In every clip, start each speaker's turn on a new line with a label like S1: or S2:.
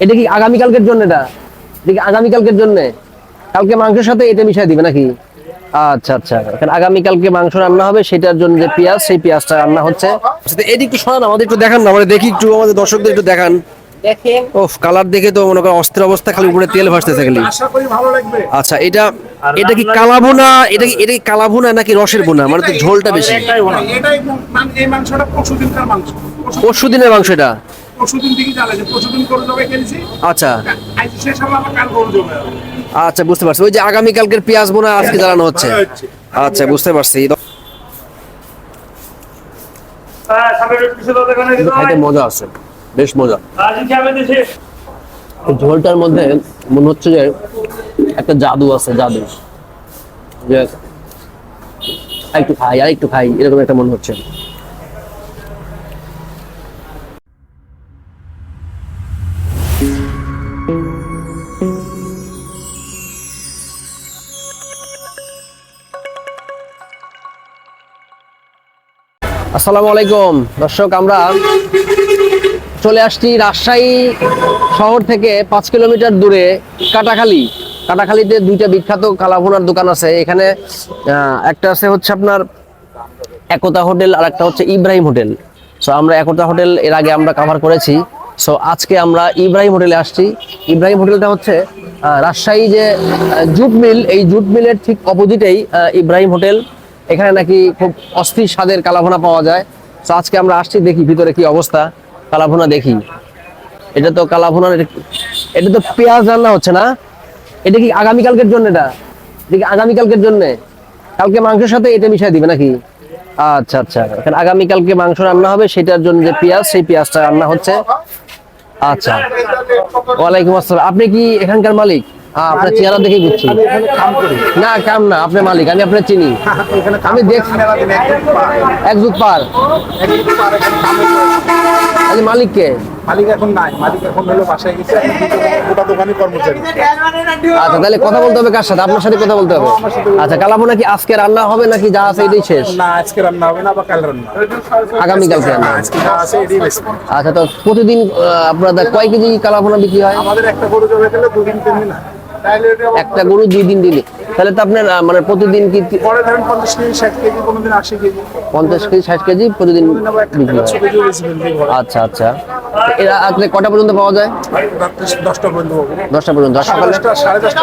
S1: এটা কি আগামীকালকের জন্য এটা? এটা কি আগামীকালকের জন্য? কালকে মাংসের সাথে এটা মিশাই দিবে নাকি? আচ্ছা আচ্ছা। এখানে আগামীকালকে মাংস রান্না হবে সেটার জন্য যে পেঁয়াজ সেই পেঁয়াজটা রান্না হচ্ছে। আচ্ছা, এটি একটু শোনান আমাদের একটু দেখান না আমরা দেখি একটু আমাদের দর্শকদের একটু দেখান।
S2: দেখেন।
S1: ও কালার দেখে তো মনে করেন অস্থির অবস্থা খালি উপরে তেল ভাসতেছে খালি।
S3: আশা করি ভালো লাগবে।
S1: আচ্ছা এটা এটা কি কালা ভুনা এটা কি এটা কি কালা ভুনা নাকি রসের ভুনা? মানে তো ঝোলটা বেশি।
S3: এটাই মান- পরশু
S1: দিনের মাংস এটা?
S3: থেকে জবাই
S1: আচ্ছা।
S3: আজ শেষ হবে আবার কাল গরু জমে
S1: আচ্ছা বুঝতে পারছি। ওই যে আগামীকালকের পেঁয়াজ বোনা আজকে জ্বালানো হচ্ছে। আচ্ছা বুঝতে পারছি। খাইতে মজা আছে। বেশ মজা। ঝোলটার মধ্যে মনে হচ্ছে যে একটা জাদু আছে জাদু। যে একটু খাই আর একটু খাই এরকম একটা মনে হচ্ছে। আসসালামু আলাইকুম। দর্শক, আমরা চলে আসছি রাজশাহী শহর থেকে পাঁচ কিলোমিটার দূরে কাটাখালী। কাটাখালীতে দুইটা বিখ্যাত কালাভুনার দোকান আছে। এখানে একটা আছে হচ্ছে আপনার একতা হোটেল আর একটা হচ্ছে ইব্রাহিম হোটেল। সো আমরা একতা হোটেল এর আগে আমরা কভার করেছি। সো আজকে আমরা ইব্রাহিম হোটেলে আসছি। ইব্রাহিম হোটেলটা হচ্ছে রাজশাহী যে জুট মিল, এই জুট মিলের ঠিক অপোজিটেই ইব্রাহিম হোটেল। এখানে নাকি খুব অস্থির স্বাদের কালাভুনা পাওয়া যায়। সো আজকে আমরা আসছি, দেখি ভিতরে কি অবস্থা। কালাভুনা দেখি। এটা তো কালাভুনার এটা তো পেঁয়াজ রান্না হচ্ছে না? এটা কি আগামীকালকের জন্য এটা? এটা আগামীকালকের জন্য? কালকে মাংসের সাথে এটা মিশাই দিবে নাকি? আচ্ছা আচ্ছা। এখানে আগামীকালকে মাংস রান্না হবে, সেটার জন্য যে পেঁয়াজ, সেই পেঁয়াজটা রান্না হচ্ছে। আচ্ছা। ওয়ালাইকুম আসসালাম। আপনি কি এখানকার মালিক? হ্যাঁ আপনার চেহারা দেখে বুঝছি। না কাম না আপনি মালিক আমি আপনার চিনি। আমি দেখ এক যুগ পার। মালিক কে?
S3: মালিক এখন নাই। মালিক এখন হলো বাসায় গেছে গোটা দোকানে কর্মচারী।
S1: আচ্ছা তাহলে কথা বলতে হবে কার সাথে? আপনার সাথে কথা বলতে হবে। আচ্ছা কালাভুনা কি আজকে রান্না হবে নাকি যা আছে এটাই শেষ?
S3: না আজকে রান্না হবে না বা কাল রান্না হবে।
S1: আগামীকালকে রান্না
S3: আজকে যা আছে এটাই বেশি।
S1: আচ্ছা তো প্রতিদিন আপনাদের কয় কেজি কালাভুনা বিক্রি হয়?
S3: আমাদের একটা গরু জমে গেলে দুদিন তিন দিন
S1: একটা গরু দুই দিন দিনে তাহলে তো আপনার মানে প্রতিদিন কি
S3: পঞ্চাশ কেজি ষাট কেজি কোনোদিন আশি কেজি।
S1: পঞ্চাশ কেজি ষাট কেজি প্রতিদিন আচ্ছা আচ্ছা। এরা আসলে কটা পর্যন্ত পাওয়া যায়?
S3: দশটা পর্যন্ত
S1: দশটা পর্যন্ত। সকালে?
S3: সাড়ে দশটা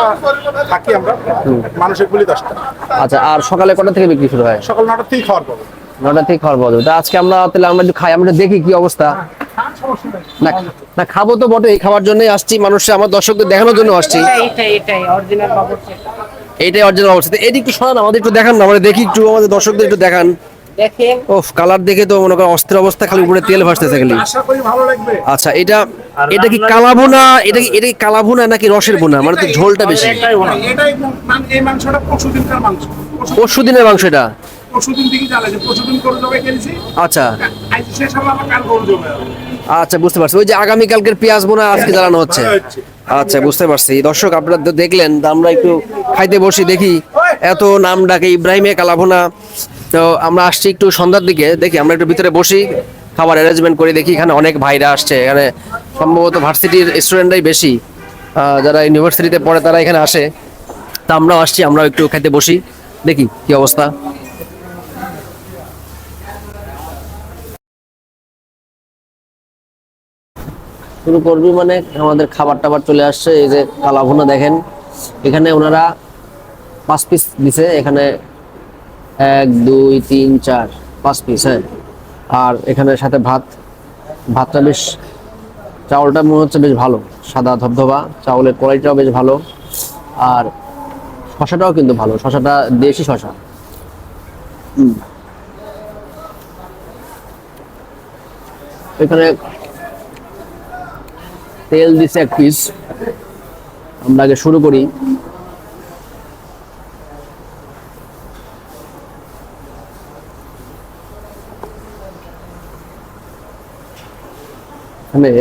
S3: থাকি আমরা। মানুষের গুলি দশটা।
S1: আচ্ছা আর সকালে কটা থেকে বিক্রি শুরু হয়?
S3: সকাল নটার থেকেই খাওয়ার পাবো।
S1: নটা থেকে খাওয়ার পাওয়া যাবে। আজকে আমরা তাহলে আমরা একটু খাই আমরা দেখি কি অবস্থা। না না খাব তো বটে এই খাওয়ার জন্যই আসছি মানুষ আমার দর্শকদের দেখানোর জন্য আসছি। এইটাই অরিজিনাল অবস্থা এটি একটু শোনান আমাদের একটু দেখান না আমরা দেখি একটু আমাদের দর্শকদের একটু দেখান।
S2: দেখেন।
S1: কালার দেখে তো মনে করেন অস্থির অবস্থা খালি উপরে তেল ভাসতেছে খালি
S3: আশা করি ভালো লাগবে।
S1: আচ্ছা এটা এটা কি কালা ভুনা এটা কি এটা কি কালা ভুনা নাকি রসের ভুনা? মানে তো ঝোলটা বেশি।
S3: এটাই মান- পরশু
S1: দিনের মাংস এটা?
S3: থেকে চালাইছে জবাই
S1: আচ্ছা।
S3: আজ শেষ হবে আবার কাল গরু জমে
S1: আচ্ছা বুঝতে পারছি। ওই যে আগামীকালকের পেঁয়াজ বোনা আজকে জ্বালানো হচ্ছে। আচ্ছা বুঝতে পারছি। দর্শক আপনারা তো দেখলেন আমরা একটু খাইতে বসি দেখি এত নাম ডাকে ইব্রাহিমে কালাভুনা তো আমরা আসছি একটু সন্ধ্যার দিকে দেখি আমরা একটু ভিতরে বসি খাবার অ্যারেঞ্জমেন্ট করে দেখি এখানে অনেক ভাইরা আসছে। এখানে সম্ভবত ভার্সিটির স্টুডেন্টরাই বেশি। যারা ইউনিভার্সিটিতে পড়ে তারা এখানে আসে। তা আমরাও আসছি আমরাও একটু খাইতে বসি দেখি কি অবস্থা। শুরু করবি মানে আমাদের খাবার টাবার চলে আসছে, এই যে কালাভুনা দেখেন। এখানে ওনারা পাঁচ পিস দিছে, এখানে এক, দুই, তিন, চার, পাঁচ পিস হ্যাঁ। আর এখানে সাথে ভাত, ভাতটা বেশ, চাউলটা মনে হচ্ছে বেশ ভালো, সাদা ধবধবা, চাউলের কোয়ালিটিটাও বেশ ভালো। আর শশাটাও কিন্তু ভালো শশাটা দেশি শশা। এখানে তেল দিছে এক পিস আমরা আগে শুরু করি। এখানে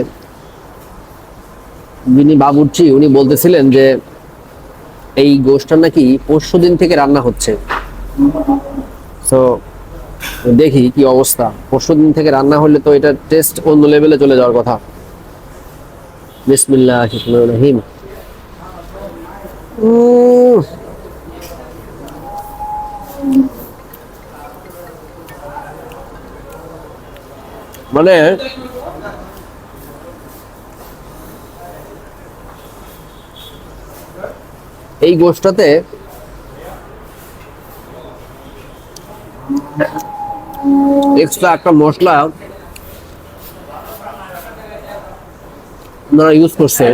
S1: যিনি বাবুর্চি, উনি বলতেছিলেন যে, এই গোষ্ঠটা নাকি পরশু দিন থেকে রান্না হচ্ছে। তো দেখি কি অবস্থা। পরশু দিন থেকে রান্না হলে তো এটা টেস্ট অন্য লেভেলে চলে যাওয়ার কথা। বিসমিল্লাহ রহিম। মানে এই গোষ্ঠটাতে একটা মশলা ওনারা ইউজ করছে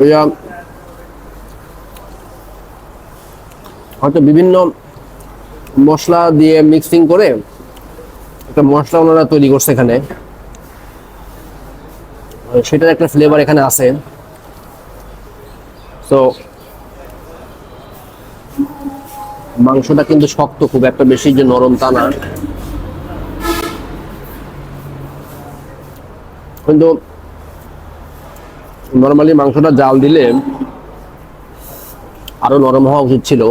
S1: ওইটা হয়তো বিভিন্ন মশলা দিয়ে মিক্সিং করে একটা মশলা ওনারা তৈরি করছে এখানে। সেটার একটা ফ্লেভার এখানে আছে। তো মাংসটা কিন্তু শক্ত খুব একটা বেশি যে নরম তা না। কিন্তু নর্মালি মাংসটা জাল দিলে আরও নরম হওয়া উচিত ছিল।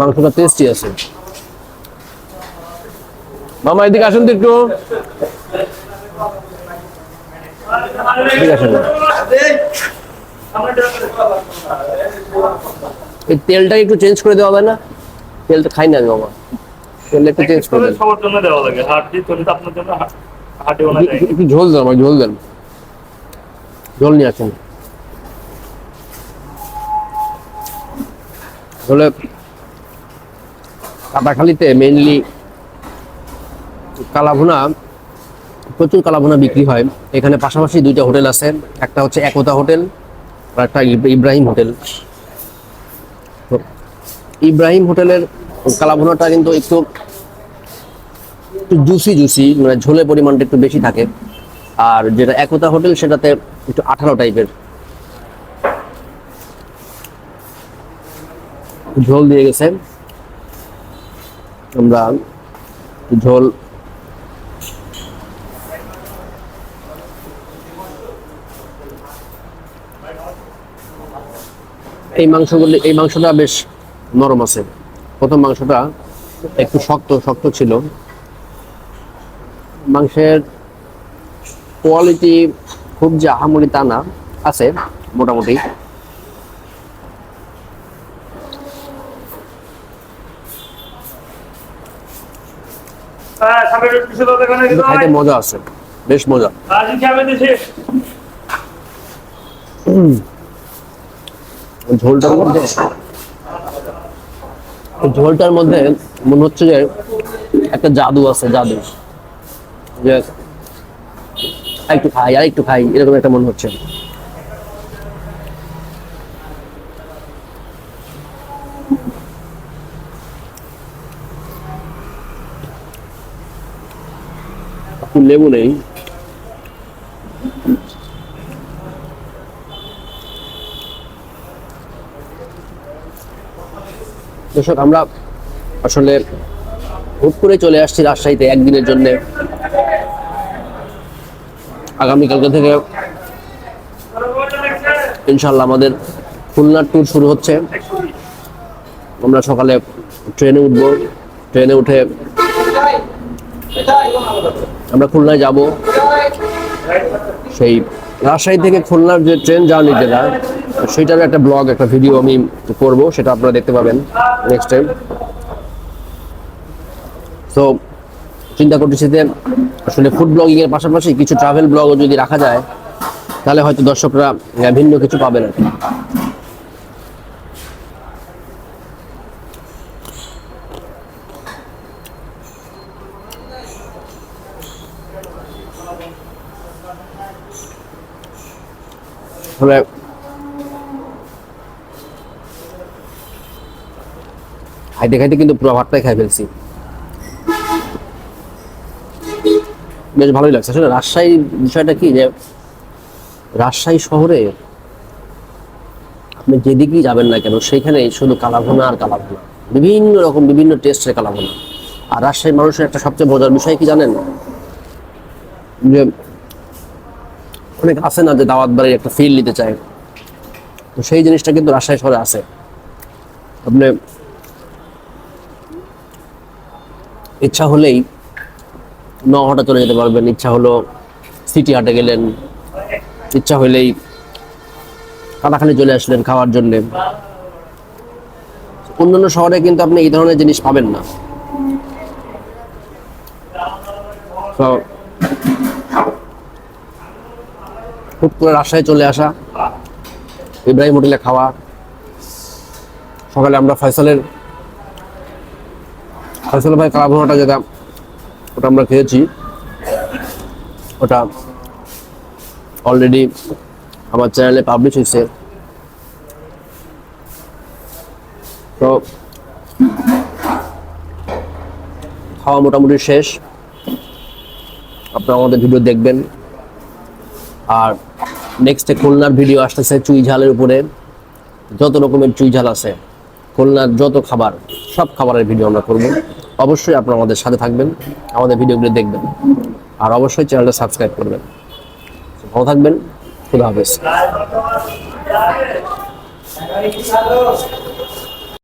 S1: মাংসটা টেস্টি আছে। মামা, এদিকে আসুন তো একটু। তেলটা একটু চেঞ্জ করে দেওয়া হবে না? তেলটা খাই না আমি মামা তেলটা একটু চেঞ্জ করে দেন।
S4: সবার জন্য দেওয়া লাগে হাড্ডি তৈরি তো আপনার জন্য হা- হাড্ডিও যায়।
S1: একটু- ঝোল দেন আমাকে ঝোল দেন। ঝোল নিয়ে আসুন। আসলে কাটাখালিতে মেইনলি কালাভুনা প্রচুর কালাভুনা বিক্রি হয়। এখানে পাশাপাশি দুইটা হোটেল আছে একটা হচ্ছে একতা হোটেল আর একটা ইব্রাহিম হোটেল। তো ইব্রাহিম হোটেলের কালাভুনাটা কিন্তু একটু একটু জুসি জুসি মানে ঝোলের পরিমাণটা একটু বেশি থাকে। আর যেটা একতা হোটেল, সেটাতে একটু আঠালো টাইপের ঝোল দিয়ে গেছে। আমরা ঝোল এই মাংসগুলি এই মাংসটা বেশ নরম আছে। প্রথম মাংসটা একটু শক্ত শক্ত ছিল। মাংসের কোয়ালিটি খুব যে আহামরি তা না আছে মোটামুটি।
S4: হ্যাঁ
S1: খাইতে মজা আছে বেশ মজা। ঝোলটার মধ্যে ঝোলটার মধ্যে মনে হচ্ছে যে একটা জাদু আছে, জাদু। যে একটু খাই আর একটু খাই, এরকম একটা মনে হচ্ছে। লেবু নেই। দর্শক, আমরা আসলে হুট করে চলে আসছি রাজশাহীতে একদিনের জন্য। আগামীকালকে থেকে ইনশাল্লাহ আমাদের খুলনার ট্যুর শুরু হচ্ছে। আমরা সকালে ট্রেনে উঠবো। ট্রেনে উঠে আমরা খুলনায় যাব। সেই রাজশাহী থেকে খুলনার যে ট্রেন জার্নি যেটা সেটার একটা ব্লগ, একটা ভিডিও আমি করব, সেটা আপনারা দেখতে পাবেন নেক্সট টাইম তো চিন্তা করতেছি যে আসলে ফুড ব্লগিং এর পাশাপাশি কিছু ট্রাভেল ব্লগও যদি রাখা যায়, তাহলে হয়তো দর্শকরা ভিন্ন কিছু পাবেন আর আসলে খাইতে খাইতে কিন্তু পুরো ভাতটাই খাই ফেলছি। বেশ ভালোই লাগছে। আসলে রাজশাহী বিষয়টা কি যে, রাজশাহী শহরে আপনি যেদিকেই যাবেন না কেন সেখানে শুধু কালাভুনা আর কালাভুনা। বিভিন্ন রকম, বিভিন্ন টেস্টের কালাভুনা। আর রাজশাহীর মানুষের একটা সবচেয়ে মজার বিষয় কি জানেন? যে অনেক আছে না যে দাওয়াত বাড়ির একটা ফিল নিতে চায়। তো সেই জিনিসটা কিন্তু রাজশাহী শহরে আছে। আপনি ইচ্ছা হলেই নহাটা চলে যেতে পারবেন। ইচ্ছা হলো সিটি হাটে গেলেন। ইচ্ছা হলেই কাটাখালি চলে আসলেন খাওয়ার জন্য। অন্যান্য শহরে কিন্তু আপনি এই ধরনের জিনিস পাবেন না। তো হুট করে রাজশাহী চলে আসা, ইব্রাহিম হোটেলে খাওয়া। সকালে আমরা ফয়সালের ফয়সাল ভাই কালাভুনাটা যেটা, ওটা আমরা খেয়েছি। ওটা অলরেডি আমার চ্যানেলে পাবলিশ হয়েছে। তো খাওয়া মোটামুটি শেষ। আপনারা আমাদের ভিডিও দেখবেন। আর নেক্সটে খুলনার ভিডিও আসতেছে চুই ঝালের উপরে। যত রকমের চুই ঝাল আছে, খুলনার যত খাবার, সব খাবারের ভিডিও আমরা করব। অবশ্যই আপনারা আমাদের সাথে থাকবেন, আমাদের ভিডিওগুলো দেখবেন। আর অবশ্যই চ্যানেলটা সাবস্ক্রাইব করবেন। ভালো থাকবেন, খুদা হাফেজ।